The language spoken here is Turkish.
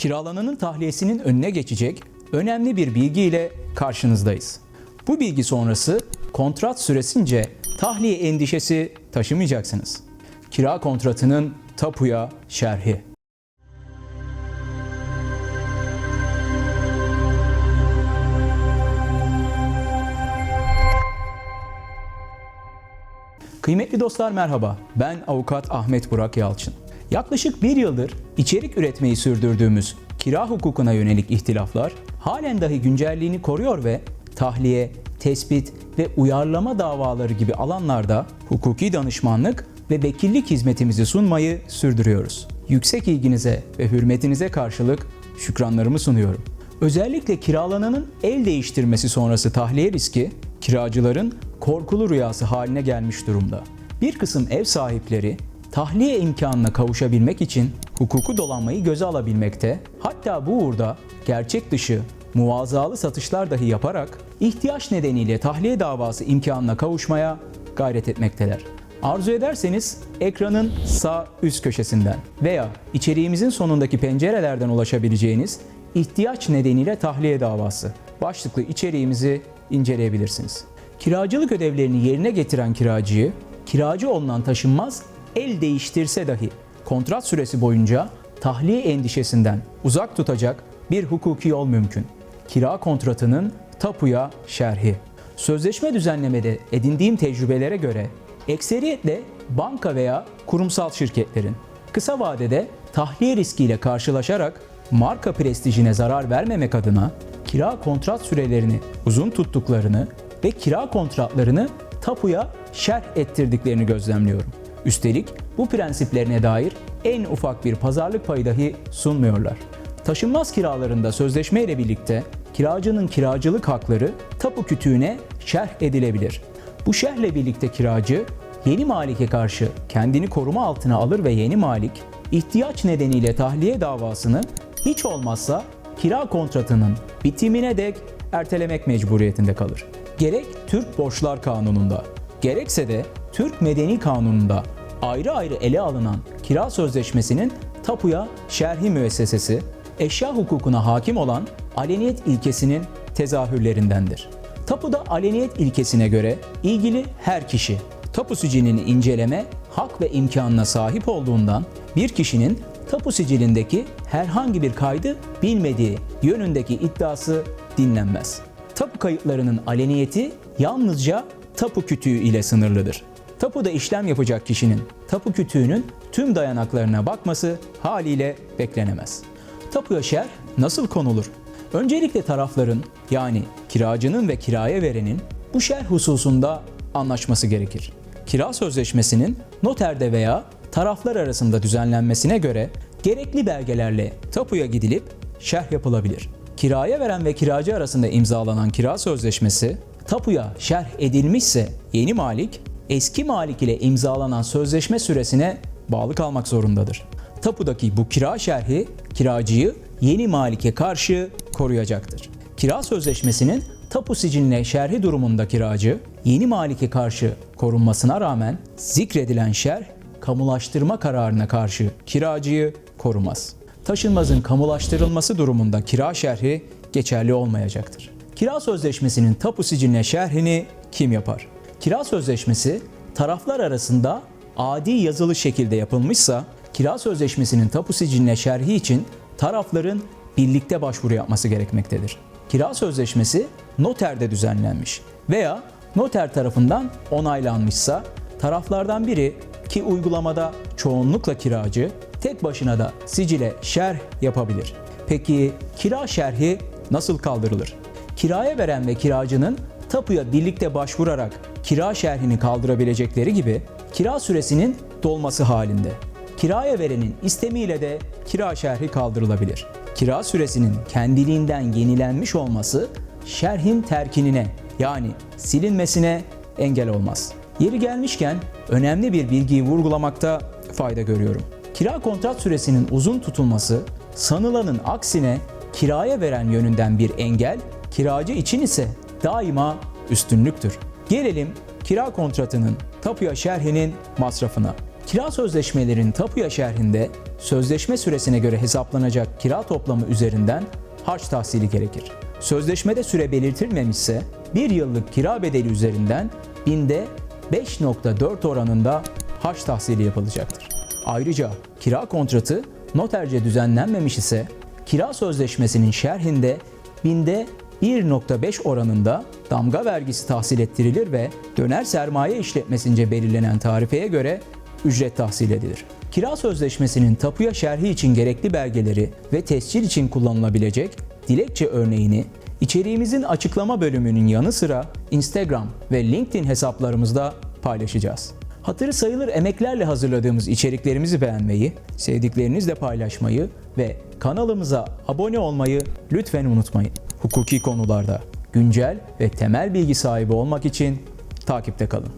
kiralananın tahliyesinin önüne geçecek önemli bir bilgi ile karşınızdayız. Bu bilgi sonrası kontrat süresince tahliye endişesi taşımayacaksınız. Kira kontratının tapuya şerhi. Kıymetli dostlar merhaba. Ben avukat Ahmet Burak Yalçın. Yaklaşık bir yıldır içerik üretmeyi sürdürdüğümüz kira hukukuna yönelik ihtilaflar halen dahi güncelliğini koruyor ve tahliye, tespit ve uyarlama davaları gibi alanlarda hukuki danışmanlık ve vekillik hizmetimizi sunmayı sürdürüyoruz. Yüksek ilginize ve hürmetinize karşılık şükranlarımı sunuyorum. Özellikle kiralananın el değiştirmesi sonrası tahliye riski kiracıların korkulu rüyası haline gelmiş durumda. Bir kısım ev sahipleri tahliye imkanına kavuşabilmek için hukuku dolanmayı göze alabilmekte, hatta bu uğurda gerçek dışı muvazalı satışlar dahi yaparak ihtiyaç nedeniyle tahliye davası imkanına kavuşmaya gayret etmekteler. Arzu ederseniz ekranın sağ üst köşesinden veya içeriğimizin sonundaki pencerelerden ulaşabileceğiniz ihtiyaç nedeniyle tahliye davası başlıklı içeriğimizi inceleyebilirsiniz. Kiracılık ödevlerini yerine getiren kiracıyı kiracı olunan taşınmaz el değiştirse dahi kontrat süresi boyunca tahliye endişesinden uzak tutacak bir hukuki yol mümkün. Kira kontratının tapuya şerhi. Sözleşme düzenlemede edindiğim tecrübelere göre ekseriyetle banka veya kurumsal şirketlerin kısa vadede tahliye riskiyle karşılaşarak marka prestijine zarar vermemek adına kira kontrat sürelerini uzun tuttuklarını ve kira kontratlarını tapuya şerh ettirdiklerini gözlemliyorum. Üstelik bu prensiplerine dair en ufak bir pazarlık payı dahi sunmuyorlar. Taşınmaz kiralarında sözleşme ile birlikte kiracının kiracılık hakları tapu kütüğüne şerh edilebilir. Bu şerhle birlikte kiracı yeni malike karşı kendini koruma altına alır ve yeni malik ihtiyaç nedeniyle tahliye davasını hiç olmazsa kira kontratının bitimine dek ertelemek mecburiyetinde kalır. Gerek Türk Borçlar Kanunu'nda, gerekse de Türk Medeni Kanunu'nda ayrı ayrı ele alınan kira sözleşmesinin tapuya şerhi müessesesi, eşya hukukuna hakim olan aleniyet ilkesinin tezahürlerindendir. Tapuda aleniyet ilkesine göre ilgili her kişi tapu sicilini inceleme hak ve imkanına sahip olduğundan bir kişinin tapu sicilindeki herhangi bir kaydı bilmediği yönündeki iddiası dinlenmez. Tapu kayıtlarının aleniyeti yalnızca tapu kütüğü ile sınırlıdır. Tapuda işlem yapacak kişinin tapu kütüğünün tüm dayanaklarına bakması haliyle beklenemez. Tapuya şerh nasıl konulur? Öncelikle tarafların yani kiracının ve kiraya verenin bu şerh hususunda anlaşması gerekir. Kira sözleşmesinin noterde veya taraflar arasında düzenlenmesine göre gerekli belgelerle tapuya gidilip şerh yapılabilir. Kiraya veren ve kiracı arasında imzalanan kira sözleşmesi tapuya şerh edilmişse yeni malik eski malik ile imzalanan sözleşme süresine bağlı kalmak zorundadır. Tapudaki bu kira şerhi kiracıyı yeni malike karşı koruyacaktır. Kira sözleşmesinin tapu siciline şerhi durumunda kiracı yeni malike karşı korunmasına rağmen zikredilen şerh kamulaştırma kararına karşı kiracıyı korumaz. Taşınmazın kamulaştırılması durumunda kira şerhi geçerli olmayacaktır. Kira sözleşmesinin tapu siciline şerhini kim yapar? Kira sözleşmesi taraflar arasında adi yazılı şekilde yapılmışsa kira sözleşmesinin tapu siciline şerhi için tarafların birlikte başvuru yapması gerekmektedir. Kira sözleşmesi noterde düzenlenmiş veya noter tarafından onaylanmışsa taraflardan biri ki uygulamada çoğunlukla kiracı tek başına da sicile şerh yapabilir. Peki kira şerhi nasıl kaldırılır? Kiraya veren ve kiracının tapuya birlikte başvurarak kira şerhini kaldırabilecekleri gibi kira süresinin dolması halinde. Kiraya verenin istemiyle de kira şerhi kaldırılabilir. Kira süresinin kendiliğinden yenilenmiş olması şerhin terkinine yani silinmesine engel olmaz. Yeri gelmişken önemli bir bilgiyi vurgulamakta fayda görüyorum. Kira kontrat süresinin uzun tutulması sanılanın aksine kiraya veren yönünden bir engel, kiracı için ise daima üstünlüktür. Gelelim kira kontratının tapuya şerhinin masrafına. Kira sözleşmelerin tapuya şerhinde sözleşme süresine göre hesaplanacak kira toplamı üzerinden harç tahsili gerekir. Sözleşmede süre belirtilmemişse bir yıllık kira bedeli üzerinden binde 5.4 oranında harç tahsili yapılacaktır. Ayrıca kira kontratı noterce düzenlenmemiş ise kira sözleşmesinin şerhinde binde 1.5 oranında damga vergisi tahsil ettirilir ve döner sermaye işletmesince belirlenen tarifeye göre ücret tahsil edilir. Kira sözleşmesinin tapuya şerhi için gerekli belgeleri ve tescil için kullanılabilecek dilekçe örneğini içeriğimizin açıklama bölümünün yanı sıra Instagram ve LinkedIn hesaplarımızda paylaşacağız. Hatırı sayılır emeklerle hazırladığımız içeriklerimizi beğenmeyi, sevdiklerinizle paylaşmayı ve kanalımıza abone olmayı lütfen unutmayın. Hukuki konularda güncel ve temel bilgi sahibi olmak için takipte kalın.